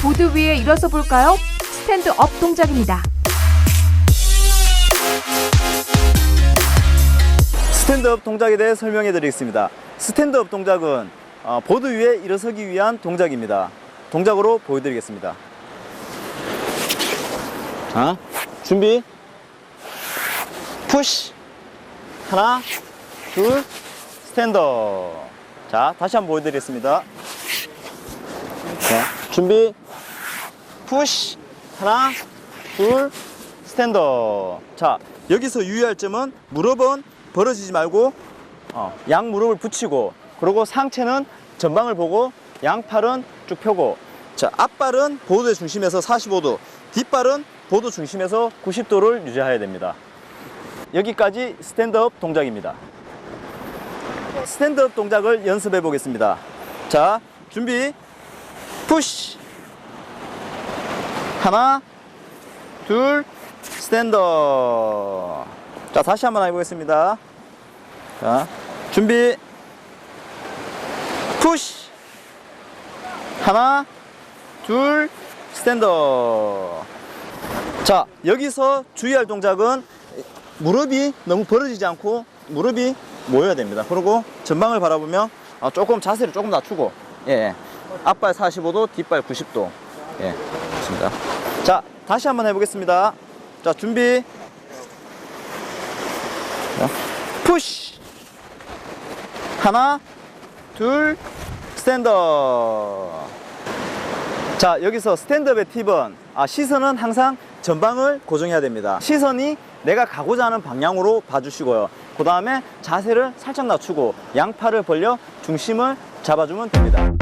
보드 위에 일어서 볼까요? 스탠드 업 동작입니다. 스탠드업 동작에 대해 설명해 드리겠습니다. 스탠드업 동작은 어, 보드 위에 일어서기 위한 동작입니다. 동작으로 보여드리겠습니다. 자, 준비. 푸시. 하나, 둘, 스탠드업. 자, 다시 한번 보여드리겠습니다. 자, 준비. 푸시. 하나, 둘, 스탠드업. 자, 여기서 유의할 점은 무릎은 벌어지지 말고 어, 양 무릎을 붙이고 그리고 상체는 전방을 보고 양팔은 쭉 펴고 자 앞발은 보드의 중심에서 45도 뒷발은 보드 중심에서 90도를 유지해야 됩니다 여기까지 스탠드업 동작입니다 스탠드업 동작을 연습해 보겠습니다 자 준비 푸시 하나 둘 스탠드업 자 다시 한번 해보겠습니다. 자 준비. 푸시 하나 둘 스탠드업 자 여기서 주의할 동작은 무릎이 너무 벌어지지 않고 무릎이 모여야 됩니다. 그리고 전방을 바라보며 아, 조금 자세를 조금 낮추고 예 앞발 45도 뒷발 90도. 예 좋습니다. 자 다시 한번 해보겠습니다. 자 준비. 자, 푸시 하나 둘 스탠드업 자 여기서 스탠드업의 팁은 아, 시선은 항상 전방을 고정해야 됩니다. 시선이 내가 가고자 하는 방향으로 봐주시고요. 그 다음에 자세를 살짝 낮추고 양팔을 벌려 중심을 잡아주면 됩니다